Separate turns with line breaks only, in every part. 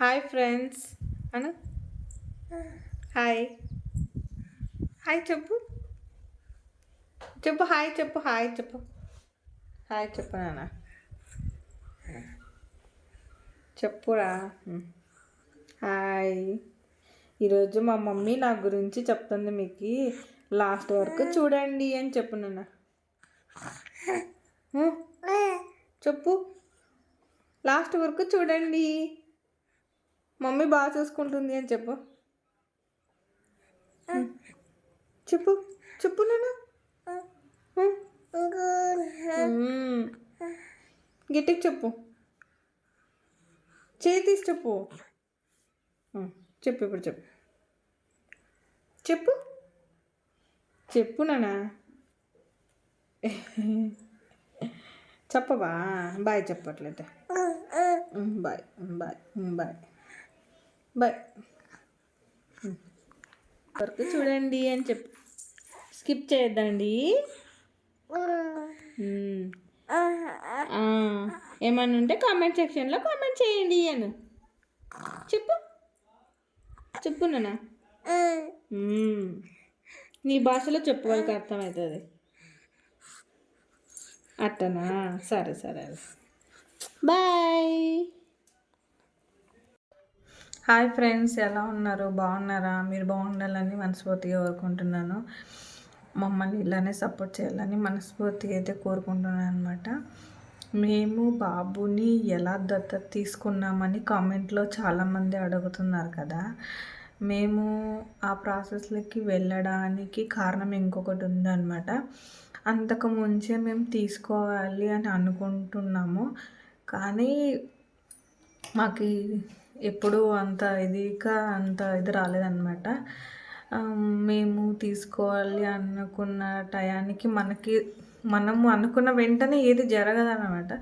Hi friends Anu hi hi చెప్పు చెప్పు hi చెప్పు హాయ్ చెప్పు హాయ్ చెప్పు నాన్న చెప్పురా హాయ్ ఈరోజు మా మమ్మీ నా గురించి చెప్తుంది మీకు. లాస్ట్ వరకు చూడండి అని చెప్పు నాన్న. ఉం? చెప్పు. లాస్ట్ వరకు చూడండి. మమ్మీ బాగా చూసుకుంటుంది అని చెప్పు. చెప్పు. చెప్పు నాన్న. గట్టిగా చెప్పు. చేయి తీసి చెప్పు. చెప్పు ఇప్పుడు చెప్పు. చెప్పు. చెప్పు నాన్న. చెప్పవా? బాయ్ చెప్పట్లేదు? బాయ్. బాయ్. బాయ్. బాయ్ వరకు చూడండి అని చెప్పు స్కిప్ చేయొద్దండి. ఏమన్నా ఉంటే కామెంట్ సెక్షన్లో కామెంట్ చేయండి అను. చెప్పు. చెప్పు నాన్న. నీ భాషలో చెప్పు వాళ్ళకి అర్థమవుతుంది. అట్టనా సరే సరే. బాయ్. హాయ్ ఫ్రెండ్స్ ఎలా ఉన్నారు? బాగున్నారా? మీరు బాగుండాలని మనస్ఫూర్తిగా కోరుకుంటున్నాను. మమ్మల్ని ఇలానే సపోర్ట్ చేయాలని మనస్ఫూర్తిగా అయితే కోరుకుంటున్నాను అనమాట మేము బాబుని ఎలా దత్తత తీసుకున్నామని కామెంట్లో చాలామంది అడుగుతున్నారు కదా. మేము ఆ ప్రాసెస్లకి వెళ్ళడానికి కారణం ఇంకొకటి ఉందన్నమాట. అంతకు ముంచే మేము తీసుకోవాలి అని అనుకుంటున్నాము. కానీ మాకు ఎప్పుడు అంత ఇదిగా అంత ఇది రాలేదన్నమాట. మేము తీసుకోవాలి అనుకున్న టయానికి మనకి మనము అనుకున్న వెంటనే ఏది జరగదన్నమాట.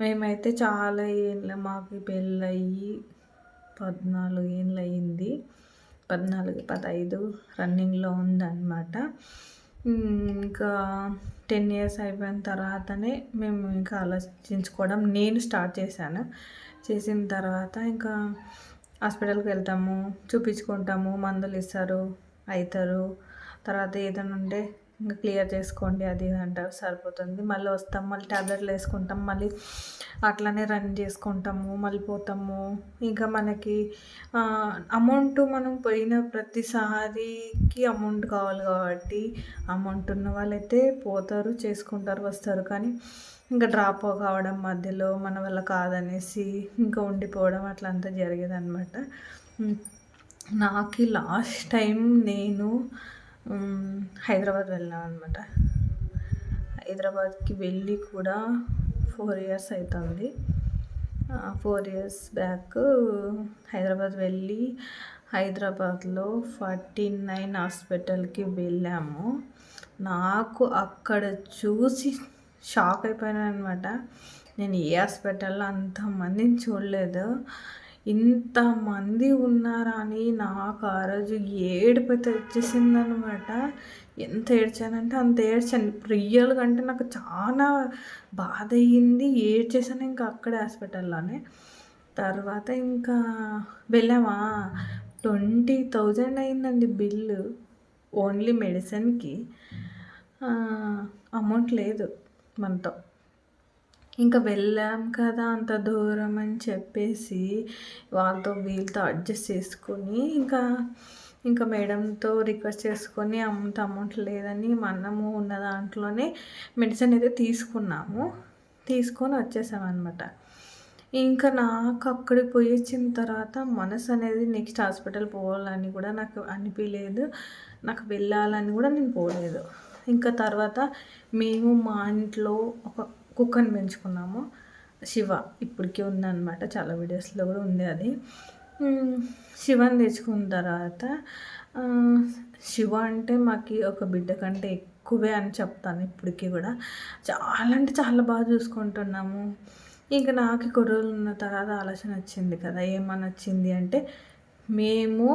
మేమైతే చాలా ఏళ్ళ మాకు పెళ్ళయ్యి పద్నాలుగు ఏళ్ళు అయ్యింది పద్నాలుగు పదహైదు రన్నింగ్లో ఉందన్నమాట. ఇంకా టెన్ ఇయర్స్ అయిపోయిన తర్వాతనే మేము ఇంకా ఆలోచించుకోవడం నేను స్టార్ట్ చేశాను. చేసిన తర్వాత ఇంకా హాస్పిటల్కి వెళ్తాము చూపించుకుంటాము మందులు ఇస్తారు అవుతారు తర్వాత ఏదైనా ఉంటే ఇంకా క్లియర్ చేసుకోండి అది ఇది అంటారు సరిపోతుంది. మళ్ళీ వస్తాం మళ్ళీ ట్యాబ్లెట్లు వేసుకుంటాం మళ్ళీ అట్లనే రన్ చేసుకుంటాము మళ్ళీ పోతాము. ఇంకా మనకి అమౌంట్ మనం పోయిన ప్రతిసారికి అమౌంట్ కావాలి కాబట్టి అమౌంట్ ఉన్న వాళ్ళైతే పోతారు చేసుకుంటారు వస్తారు. కానీ ఇంకా డ్రాప్ కావడం మధ్యలో మన వల్ల కాదనేసి ఇంకా ఉండిపోవడం అట్లా అంతా జరిగేదనమాట నాకు లాస్ట్ టైం నేను హైదరాబాద్ వెళ్ళాను అనమాట హైదరాబాద్కి వెళ్ళి కూడా ఫోర్ ఇయర్స్ అవుతుంది ఫోర్ ఇయర్స్ బ్యాక్ హైదరాబాద్ వెళ్ళి హైదరాబాద్లో ఫార్టీ నైన్ హాస్పిటల్కి వెళ్ళాము. నాకు అక్కడ చూసి షాక్ అయిపోయాను అనమాట నేను ఏ హాస్పిటల్లో అంతమందిని చూడలేదు. ఇంతమంది ఉన్నారా అని నాకు ఆ రోజు ఏడిపోతే వచ్చేసిందనమాట ఎంత ఏడ్చానంటే అంత ఏడ్చాను. రియల్గా అంటే నాకు చాలా బాధ అయ్యింది. ఏడ్చేసాను ఇంకా అక్కడే హాస్పిటల్లోనే. తర్వాత ఇంకా వెళ్ళామా? ట్వంటీ థౌజండ్ అయిందండి బిల్లు. ఓన్లీ మెడిసిన్కి. అమౌంట్ లేదు. మనతో. ఇంకా వెళ్ళాం కదా అంత దూరం అని చెప్పేసి వాళ్ళతో వీళ్ళతో అడ్జస్ట్ చేసుకొని ఇంకా ఇంకా మేడంతో రిక్వెస్ట్ చేసుకొని అంత అమౌంట్ లేదని మనము ఉన్న దాంట్లోనే మెడిసిన్ అయితే తీసుకున్నాము. తీసుకొని వచ్చేసామన్నమాట ఇంకా నాకు అక్కడికి పోయి వచ్చిన తర్వాత మనసు అనేది నెక్స్ట్ హాస్పిటల్ పోవాలని కూడా నాకు అనిపించలేదు నాకు వెళ్ళాలని కూడా నేను పోలేదు. ఇంకా తర్వాత మేము మా ఇంట్లో ఒక కుక్కని పెంచుకున్నాము. శివ ఇప్పటికీ ఉందన్నమాట. చాలా వీడియోస్లో కూడా ఉంది అది. శివని తెచ్చుకున్న తర్వాత శివ అంటే మాకు ఒక బిడ్డ కంటే ఎక్కువే అని చెప్తాను ఇప్పటికీ కూడా. చాలా అంటే చాలా బాగా చూసుకుంటున్నాము. ఇంకా నాకు కొన్ని రోజులు ఉన్న తర్వాత ఆలోచన వచ్చింది కదా. ఏమని వచ్చింది అంటే మేము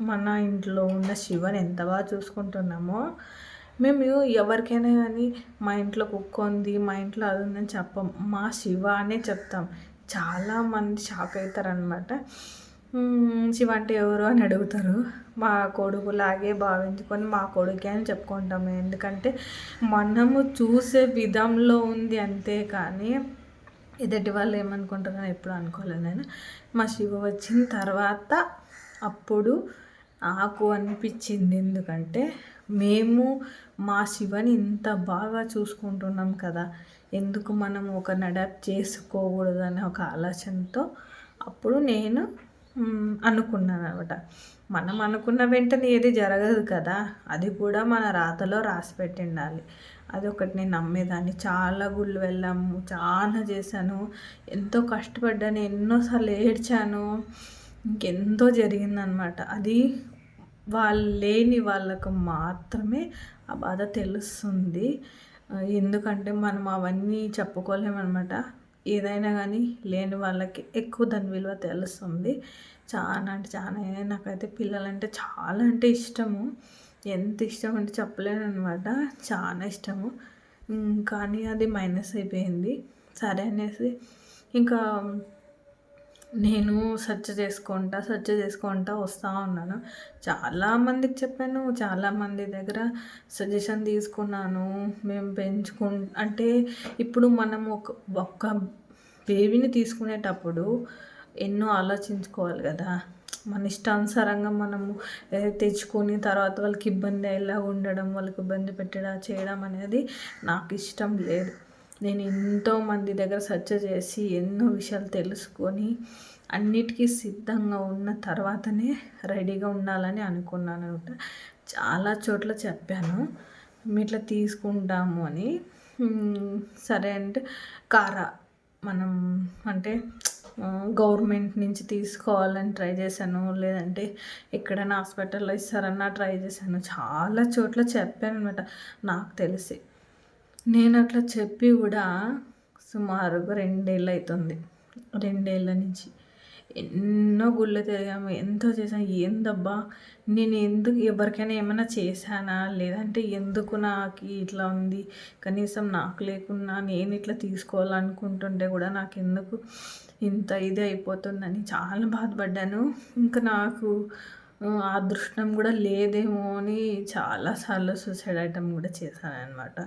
మన ఇంట్లో ఉన్న శివని ఎంత బాగా చూసుకుంటున్నామో. మేము ఎవరికైనా కానీ మా ఇంట్లో కుక్క ఉంది మా ఇంట్లో అది ఉందని చెప్పం. మా శివ అనే చెప్తాం. చాలామంది షాక్ అవుతారనమాట శివ అంటే ఎవరు? అని అడుగుతారు. మా కొడుకులాగే భావించుకొని మా కొడుకే అని చెప్పుకుంటాము ఎందుకంటే మనము చూసే విధంలో ఉంది అంతే కానీ ఎదుటి వాళ్ళు ఏమనుకుంటారని ఎప్పుడు అనుకోలేదు నేను. మా శివ వచ్చిన తర్వాత అప్పుడు నాకు అనిపించింది ఎందుకంటే మేము మా శివని ఇంత బాగా చూసుకుంటున్నాం కదా ఎందుకు మనం ఒక అడాప్ట్ చేసుకోకూడదు ఒక ఆలోచనతో అప్పుడు నేను అనుకున్నాను అనమాట మనం అనుకున్న వెంటనే ఏది జరగదు కదా అది కూడా మన రాతలో రాసి పెట్టిండాలి. అది ఒకటి నేను నమ్మేదాన్ని. చాలా గుళ్ళు వెళ్ళాము చాలా చేశాను. ఎంతో కష్టపడ్డాను ఎన్నోసార్లు ఏడ్చాను. ఇంకెంతో జరిగిందనమాట. అది వాళ్ళు లేని వాళ్ళకు మాత్రమే ఆ బాధ తెలుస్తుంది. ఎందుకంటే మనం అవన్నీ చెప్పుకోలేమన్నమాట ఏదైనా కానీ లేని వాళ్ళకి ఎక్కువ దాని విలువ తెలుస్తుంది. చాలా అంటే చాలా. నాకైతే పిల్లలంటే చాలా అంటే ఇష్టము. ఎంత ఇష్టం అంటే చెప్పలేను అనమాట చాలా ఇష్టము. కానీ అది మైనస్ అయిపోయింది. సరే అనేసి ఇంకా నేను సెర్చ్ చేసుకుంటా సెర్చ్ చేసుకుంటా వస్తూ ఉన్నాను. చాలామందికి చెప్పాను చాలామంది దగ్గర సజెషన్ తీసుకున్నాను. మేము పెంచుకు అంటే ఇప్పుడు మనం ఒక ఒక్క బేబీని తీసుకునేటప్పుడు ఎన్నో ఆలోచించుకోవాలి కదా. మన ఇష్టానుసారంగా మనము తెచ్చుకొని తర్వాత వాళ్ళకి ఇబ్బంది అయ్యేలా ఉండడం వాళ్ళకి ఇబ్బంది పెట్టడం చేయడం అనేది నాకు ఇష్టం లేదు. నేను ఎంతోమంది దగ్గర సెర్చ్ చేసి ఎన్నో విషయాలు తెలుసుకొని అన్నిటికీ సిద్ధంగా ఉన్న తర్వాతనే రెడీగా ఉండాలని అనుకున్నాను అనమాట చాలా చోట్ల చెప్పాను. ఇట్లా తీసుకుంటాము అని. సరే అంటే కారా మనం అంటే గవర్నమెంట్ నుంచి తీసుకోవాలని ట్రై చేశాను. లేదంటే ఎక్కడైనా హాస్పిటల్లో ఇస్తారన్నా ట్రై చేశాను. చాలా చోట్ల చెప్పాను అనమాట నాకు తెలిసి నేను అట్లా చెప్పి కూడా సుమారుగా రెండేళ్ళు అవుతుంది రెండేళ్ళ నుంచి. ఎన్నో గుళ్ళు తిరిగాము. ఎంతో చేసాము ఏందబ్బా? నేను ఎందుకు ఎవరికైనా ఏమైనా చేశానా? లేదంటే ఎందుకు నాకు ఇట్లా ఉంది? కనీసం నాకు లేకున్నా నేను ఇట్లా తీసుకోవాలనుకుంటుంటే కూడా నాకు ఎందుకు ఇంత ఇది అయిపోతుందని చాలా బాధపడ్డాను. ఇంకా నాకు అదృష్టం కూడా లేదేమో అని చాలాసార్లు సూసైడ్ ఐటమ్ కూడా చేశాను అనమాట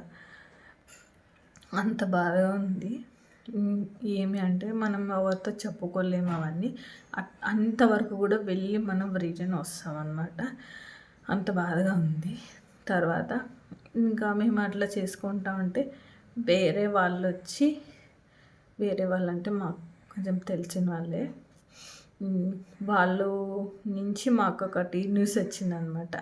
అంత బాధగా ఉంది. ఏమి అంటే మనం ఎవరితో చెప్పుకోలేము అవన్నీ. అంతవరకు కూడా వెళ్ళి మనం రిటర్న్ వస్తామన్నమాట. అంత బాధగా ఉంది. తర్వాత ఇంకా మేము అట్లా చేసుకుంటా ఉంటే వేరే వాళ్ళు వచ్చి వేరే వాళ్ళు అంటే మాకు కొంచెం తెలిసిన వాళ్ళే. వాళ్ళు నుంచి మాకు ఒకటి న్యూస్ వచ్చిందనమాట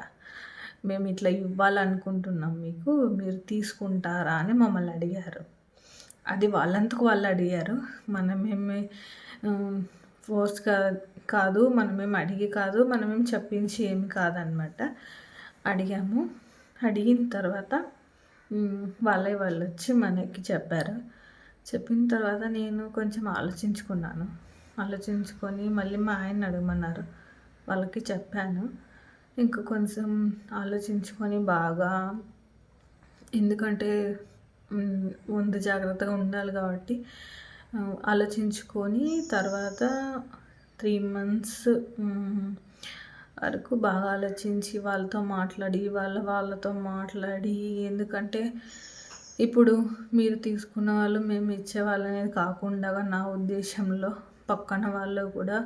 మేము ఇట్లా ఇవ్వాలనుకుంటున్నాం మీకు మీరు తీసుకుంటారా అని మమ్మల్ని అడిగారు. అది వాళ్ళంతకు వాళ్ళు అడిగారు. మనమేమి ఫోర్స్గా కాదు మనమేమి అడిగి కాదు మనమేం చెప్పించి ఏమి కాదనమాట. అడిగాము. అడిగిన తర్వాత వాళ్ళే వాళ్ళు వచ్చి మనకి చెప్పారు. చెప్పిన తర్వాత నేను కొంచెం ఆలోచించుకున్నాను. ఆలోచించుకొని మళ్ళీ మా ఆయన అడగమన్నారు. వాళ్ళకి చెప్పాను. ఇంకా కొంచెం ఆలోచించుకొని బాగా ఎందుకంటే ముందు జాగ్రత్తగా ఉండాలి కాబట్టి ఆలోచించుకొని తర్వాత త్రీ మంత్స్ వరకు బాగా ఆలోచించి వాళ్ళతో మాట్లాడి వాళ్ళ వాళ్ళతో మాట్లాడి ఎందుకంటే ఇప్పుడు మీరు తీసుకున్న వాళ్ళు మేము ఇచ్చే అనేది కాకుండా నా ఉద్దేశంలో పక్కన వాళ్ళు కూడా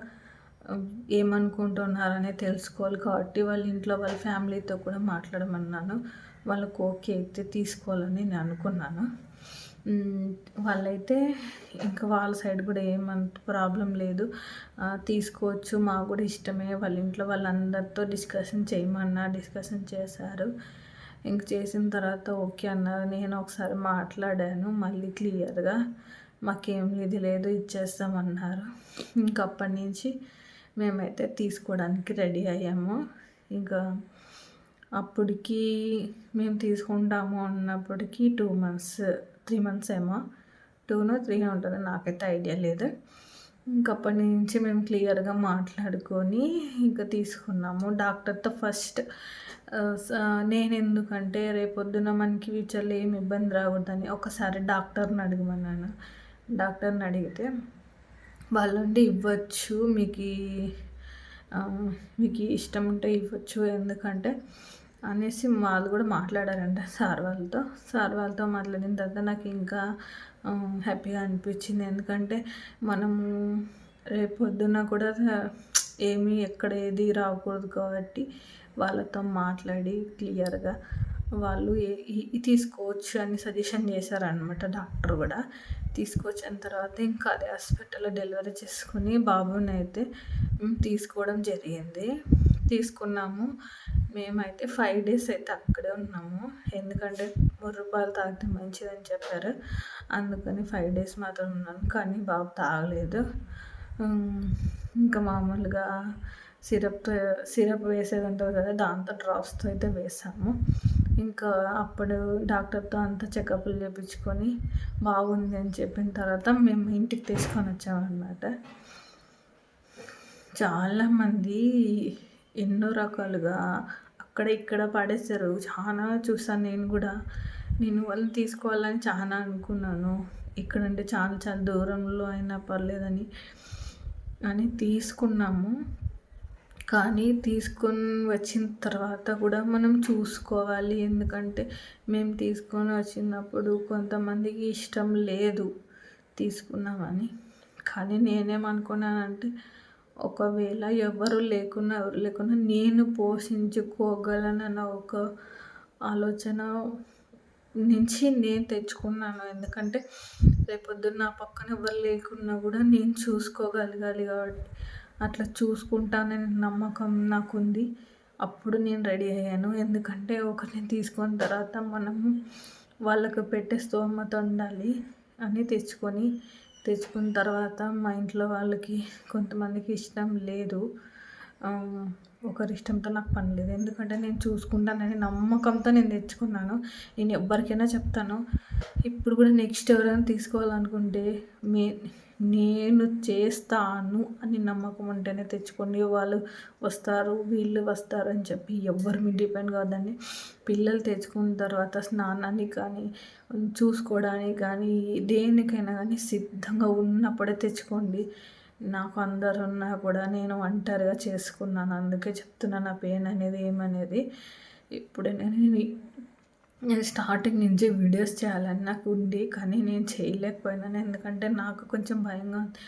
ఏమనుకుంటున్నారనే తెలుసుకోవాలి. కాబట్టి వాళ్ళ ఇంట్లో వాళ్ళ ఫ్యామిలీతో కూడా మాట్లాడమన్నాను. వాళ్ళకు ఓకే అయితే తీసుకోవాలని నేను అనుకున్నాను. వాళ్ళైతే ఇంకా వాళ్ళ సైడ్ కూడా ఏమంత ప్రాబ్లం లేదు. తీసుకోవచ్చు మాకు కూడా ఇష్టమే. వాళ్ళ ఇంట్లో వాళ్ళందరితో డిస్కషన్ చేయమన్నా డిస్కషన్ చేశారు. ఇంక చేసిన తర్వాత ఓకే అన్నారు. నేను ఒకసారి మాట్లాడాను మళ్ళీ క్లియర్గా. మాకేం ఇది లేదు ఇచ్చేస్తామన్నారు. ఇంకప్పటి నుంచి మేమైతే తీసుకోవడానికి రెడీ అయ్యాము. ఇంకా అప్పటికి మేము తీసుకుంటాము అన్నప్పటికీ టూ మంత్స్ త్రీ మంత్స్ ఏమో. టూనో త్రీ ఉంటుంది నాకైతే ఐడియా లేదు. ఇంకప్పటి నుంచి మేము క్లియర్గా మాట్లాడుకొని ఇంకా తీసుకున్నాము. డాక్టర్తో ఫస్ట్ నేను ఎందుకంటే రేపొద్దున మనకి ఫ్యూచర్లో ఏమి ఇబ్బంది రాకూడదని ఒకసారి డాక్టర్ని అడగమన్నాను. డాక్టర్ని అడిగితే వాళ్ళుండి ఇవ్వచ్చు. మీకు మీకు ఇష్టం ఉంటే ఇవ్వచ్చు. ఎందుకంటే అనేసి వాళ్ళు కూడా మాట్లాడారంట సార్ వాళ్ళతో. సార్ వాళ్ళతో మాట్లాడిన తర్వాత నాకు ఇంకా హ్యాపీగా అనిపించింది. ఎందుకంటే మనము రేపొద్దున కూడా ఏమీ ఎక్కడ ఏది రాకూడదు కాబట్టి వాళ్ళతో మాట్లాడి క్లియర్గా వాళ్ళు ఈ- తీసుకోవచ్చు అని సజెషన్ చేశారనమాట డాక్టర్ కూడా. తీసుకొచ్చిన తర్వాత ఇంకా అదే హాస్పిటల్లో డెలివరీ చేసుకుని బాబుని అయితే తీసుకోవడం జరిగింది. తీసుకున్నాము. మేమైతే ఫైవ్ డేస్ అయితే అక్కడే ఉన్నాము. ఎందుకంటే ముర్రుపాలు తాగితే మంచిదని చెప్పారు. అందుకని ఫైవ్ డేస్ మాత్రం ఉన్నాను కానీ బాబు తాగలేదు. ఇంకా మామూలుగా సిరప్ సిరప్ వేసేది ఉంటుంది కదా దాంతో డ్రాప్స్తో అయితే వేసాము. ఇంకా అప్పుడు డాక్టర్తో అంతా చెకప్లు చేయించుకొని బాగుంది అని చెప్పిన తర్వాత మేము ఇంటికి తీసుకొని వచ్చామన్నమాట. చాలామంది ఎన్నో రకాలుగా అక్కడ ఇక్కడ పడేశారు. చాలా చూసాను నేను కూడా. నేను వాళ్ళని తీసుకోవాలని చాలా అనుకున్నాను. ఇక్కడంటే చాలా చాలా దూరంలో అయినా పర్లేదని అని తీసుకున్నాము. కానీ తీసుకొని వచ్చిన తర్వాత కూడా మనం చూసుకోవాలి. ఎందుకంటే మేము తీసుకొని వచ్చినప్పుడు కొంతమందికి ఇష్టం లేదు తీసుకున్నామని. కానీ నేనేమనుకున్నానంటే ఒకవేళ ఎవరు లేకున్నా ఎవరు లేకున్నా నేను పోషించుకోగలనన్న ఒక ఆలోచన నుంచి నేను తెచ్చుకున్నాను. ఎందుకంటే రేపొద్దున నా పక్కన ఎవరు లేకున్నా కూడా నేను చూసుకోగలగాలి కాబట్టి. అట్లా చూసుకుంటానని నమ్మకం నాకుంది. అప్పుడు నేను రెడీ అయ్యాను. ఎందుకంటే ఒకరిని తీసుకున్న తర్వాత మనం వాళ్ళకు పెట్టే స్తోమత ఉండాలి అని తెచ్చుకొని తెచ్చుకున్న తర్వాత మా ఇంట్లో వాళ్ళకి కొంతమందికి ఇష్టం లేదు. ఒకరి ఇష్టంతో నాకు పని లేదు. ఎందుకంటే నేను చూసుకుంటానని నమ్మకంతో నేను తెచ్చుకున్నాను. నేను ఎవరికైనా చెప్తాను. ఇప్పుడు కూడా నెక్స్ట్ ఎవరైనా తీసుకోవాలనుకుంటే మే నేను చేస్తాను అని నమ్మకం ఉంటేనే తెచ్చుకోండి వాళ్ళు వస్తారు వీళ్ళు వస్తారు అని చెప్పి ఎవ్వరి మీద డిపెండ్ కాదండి. పిల్లలు తెచ్చుకున్న తర్వాత స్నానానికి కానీ చూసుకోవడానికి కానీ దేనికైనా కానీ సిద్ధంగా ఉన్నప్పుడే తెచ్చుకోండి. నాకు అందరు ఉన్నా కూడా నేను ఒంటరిగా చేసుకున్నాను. అందుకే చెప్తున్నాను నా పెయిన్ అనేది ఏమనేది. ఇప్పుడే నేను నేను స్టార్టింగ్ నుంచి వీడియోస్ చేయాలని నాకు ఉంది కానీ నేను చేయలేకపోయినాను. ఎందుకంటే నాకు కొంచెం భయంగా ఉంది.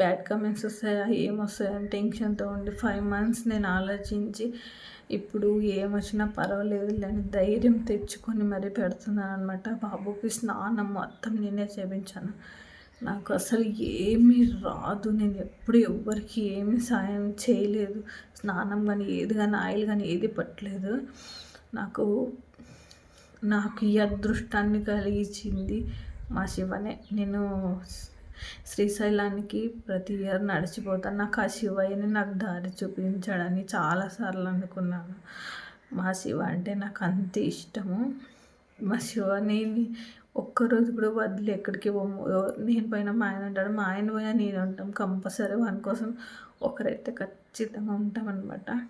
బ్యాడ్ కమెంట్స్ వస్తాయా ఏమొస్తాయా టెన్షన్తో ఉండి ఫైవ్ మంత్స్ నేను ఆలోచించి ఇప్పుడు ఏమొచ్చినా పర్వాలేదు లేని ధైర్యం తెచ్చుకొని మరీ పెడుతున్నాను అనమాట బాబుకి స్నానం మొత్తం నేనే చేయించాను నాకు అసలు ఏమీ రాదు. నేను ఎప్పుడు ఎవ్వరికి ఏమి సాయం చేయలేదు. స్నానం కానీ ఏది కానీ ఆయిల్ కానీ ఏది పట్టలేదు. నాకు నాకు ఈ అదృష్టాన్ని కలిగించింది మా శివనే. నేను శ్రీశైలానికి ప్రతి ఇయర్ నడిచిపోతాను. నాకు ఆ శివయ్యని నాకు దారి చూపించాడని చాలాసార్లు అనుకున్నాను. మా శివ అంటే నాకు అంత ఇష్టము. మా శివని ఒక్కరోజు కూడా వదిలి ఎక్కడికి పోము. నేను పోయినా మా ఆయన ఉంటాడు. మా ఆయన పోయినా నేను ఉంటాం. కంపల్సరీ వాని కోసం ఒకరైతే ఖచ్చితంగా ఉంటామన్నమాట.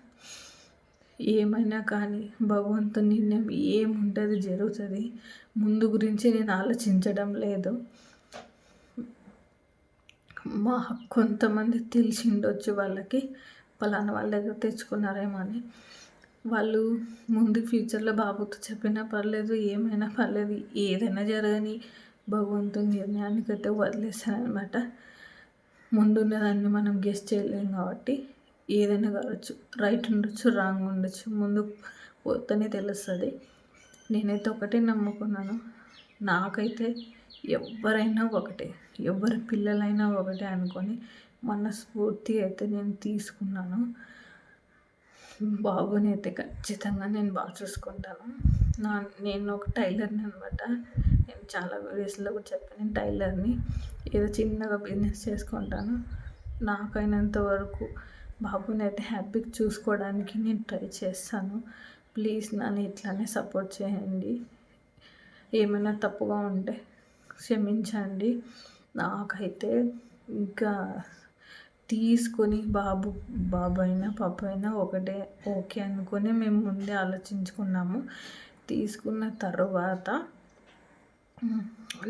ఏమైనా కానీ భగవంతుని నిర్ణయం ఏముంటుంది జరుగుతుంది. ముందు గురించి నేను ఆలోచించడం లేదు. మా కొంతమంది తెలిసి ఉండొచ్చు వాళ్ళకి. పలానా వాళ్ళ దగ్గర తెచ్చుకున్నారేమో అని. వాళ్ళు ముందు ఫ్యూచర్లో బాబుతో చెప్పినా పర్లేదు ఏమైనా పర్లేదు ఏదైనా జరగని భగవంతుని నిర్ణయానికైతే అయితే వదిలేస్తానమాట ముందున్నదాన్ని మనం గెస్ట్ చేయలేం కాబట్టి ఏదైనా కావచ్చు రైట్ ఉండొచ్చు రాంగ్ ఉండొచ్చు ముందు పోతేనే తెలుస్తుంది. నేనైతే ఒకటే నమ్ముకున్నాను. నాకైతే ఎవరైనా ఒకటే ఎవరి పిల్లలైనా ఒకటే అనుకొని మనస్ఫూర్తి అయితే నేను తీసుకున్నాను. బాబుని అయితే ఖచ్చితంగా నేను బాగా చూసుకుంటాను. నా నేను ఒక టైలర్ని అనమాట నేను చాలా వీడియోస్లో కూడా చెప్పాను నేను టైలర్ని. ఏదో చిన్నగా బిజినెస్ చేసుకుంటాను. నాకైనంత వరకు బాబుని అయితే హ్యాపీగా చూసుకోవడానికి నేను ట్రై చేస్తాను. ప్లీజ్ నన్ను ఇట్లానే సపోర్ట్ చేయండి. ఏమైనా తప్పుగా ఉంటే క్షమించండి. నాకైతే ఇంకా తీసుకొని బాబు బాబు అయినా పాప అయినా ఒకటే ఓకే అనుకొని మేము ముందే ఆలోచించుకున్నాము. తీసుకున్న తర్వాత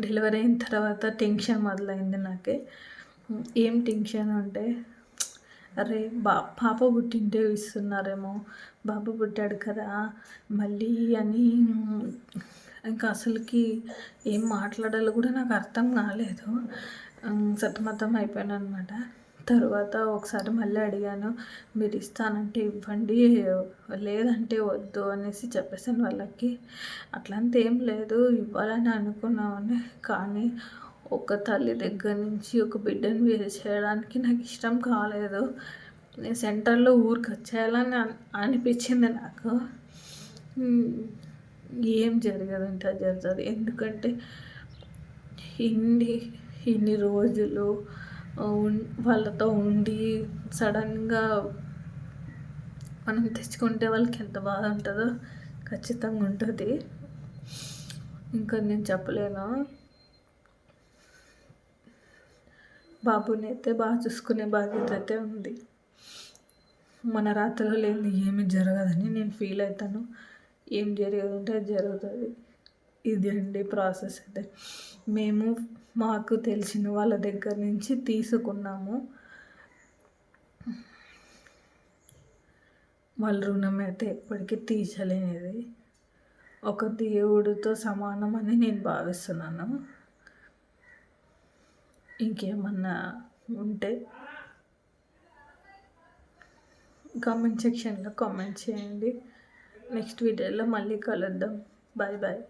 డెలివరీ అయిన తర్వాత టెన్షన్ మొదలైంది నాకే. ఏం టెన్షన్ అంటే అరే బా పాప పుట్టింటే ఇస్తున్నారేమో బాబు పుట్టాడు కదా మళ్ళీ అని ఇంకా అసలుకి ఏం మాట్లాడాలో కూడా నాకు అర్థం కాలేదు. సతమతం అయిపోయాను అనమాట తర్వాత ఒకసారి మళ్ళీ అడిగాను మీరు ఇస్తానంటే ఇవ్వండి లేదంటే వద్దు అనేసి చెప్పేసాను వాళ్ళకి. అట్లంతా ఏం లేదు ఇవ్వాలని అనుకున్నామని కానీ ఒక తల్లి దగ్గర నుంచి ఒక బిడ్డను వేరు చేయడానికి నాకు ఇష్టం కాలేదు. నేను సెంటర్లో ఊరికి వచ్చేయాలని అనిపించింది నాకు. ఏం జరగదంటే అది జరుగుతుంది ఎందుకంటే ఇన్ని ఇన్ని రోజులు వాళ్ళతో ఉండి సడన్గా మనం తెచ్చుకుంటే వాళ్ళకి ఎంత బాధ ఉంటుందో ఖచ్చితంగా ఉంటుంది. ఇంకా నేను చెప్పలేను? బాబుని అయితే బాగా చూసుకునే బాధ్యత అయితే ఉంది. మన రాత్రిలో లేని ఏమి జరగదని నేను ఫీల్ అవుతాను. ఏం జరిగేది అది జరుగుతుంది. ఇది అండి ప్రాసెస్ అయితే మేము మాకు తెలిసిన వాళ్ళ దగ్గర నుంచి తీసుకున్నాము. వాళ్ళ రుణం అయితే ఎప్పటికీ తీర్చలేనిది. ఒక దేవుడితో సమానం అని నేను భావిస్తున్నాను. ఇంకేమన్నా ఉంటే కామెంట్ సెక్షన్లో కామెంట్ చేయండి. నెక్స్ట్ వీడియోలో మళ్ళీ కలుద్దాం. Bye bye